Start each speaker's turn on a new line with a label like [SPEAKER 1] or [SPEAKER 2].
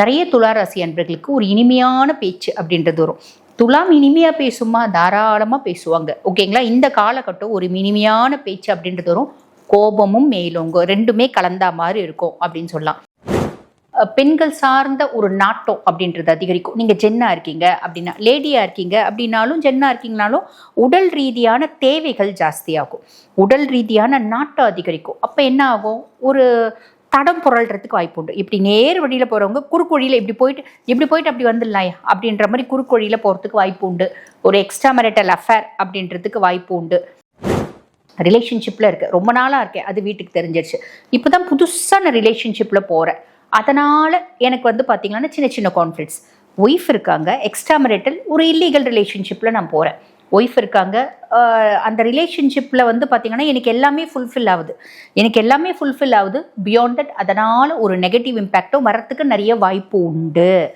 [SPEAKER 1] நிறைய துளாராசி அன்பர்களுக்கு ஒரு இனிமையான பேச்சு அப்படின்றது வரும். துலாம் இனிமையாக பேசுமா தாராளமாக பேசுவாங்க. ஓகேங்களா இந்த காலகட்டம் ஒரு இனிமையான பேச்சு அப்படின்றது வரும். கோபமும் மேலோங்க ரெண்டுமே கலந்தா மாதிரி இருக்கும் அப்படின்னு சொல்லலாம். பெண்கள் சார்ந்த ஒரு நாட்டம் அப்படின்றது அதிகரிக்கும். நீங்கள் ஜென்னா இருக்கீங்க அப்படின்னா லேடியாக இருக்கீங்க அப்படின்னாலும் ஜென்னாக இருக்கீங்கனாலும் உடல் ரீதியான தேவைகள் ஜாஸ்தியாகும். உடல் ரீதியான நாட்டம் அதிகரிக்கும். அப்போ என்ன ஆகும்? ஒரு தடம் புரள்றதுக்கு வாய்ப்பு உண்டு. இப்படி நேர் வழியில் போகிறவங்க குறுக்கு வழியில் இப்படி போயிட்டு இப்படி போயிட்டு அப்படி வந்துடலாம் அப்படின்ற மாதிரி குறுக்கு வழியில் போகிறதுக்கு வாய்ப்பு உண்டு. ஒரு எக்ஸ்ட்ரா மேரிட்டல் அஃபேர் அப்படின்றதுக்கு வாய்ப்பு உண்டு. ரிலேஷன்ஷிப்பில் இருக்கேன் ரொம்ப நாளாக இருக்கேன் அது வீட்டுக்கு தெரிஞ்சிருச்சு. இப்போ தான் புதுசாக நான் ரிலேஷன்ஷிப்பில் போகிறேன் அதனால் எனக்கு வந்து பார்த்தீங்கன்னா சின்ன சின்ன கான்ஃப்ளிக்ஸ் ஒய்ஃப் இருக்காங்க எக்ஸ்ட்ரா மேரிட்டல் ஒரு இல்லீகல் ரிலேஷன்ஷிப்பில் நான் போகிறேன் ஒய்ஃப் இருக்காங்க. அந்த ரிலேஷன்ஷிப்பில் வந்து பார்த்தீங்கன்னா எனக்கு எல்லாமே ஃபுல்ஃபில் ஆகுது. எனக்கு எல்லாமே ஃபுல்ஃபில் ஆகுது. பியாண்ட் தட் அதனால் ஒரு நெகட்டிவ் இம்பேக்டும் வரத்துக்கு நிறைய வாய்ப்பு உண்டு.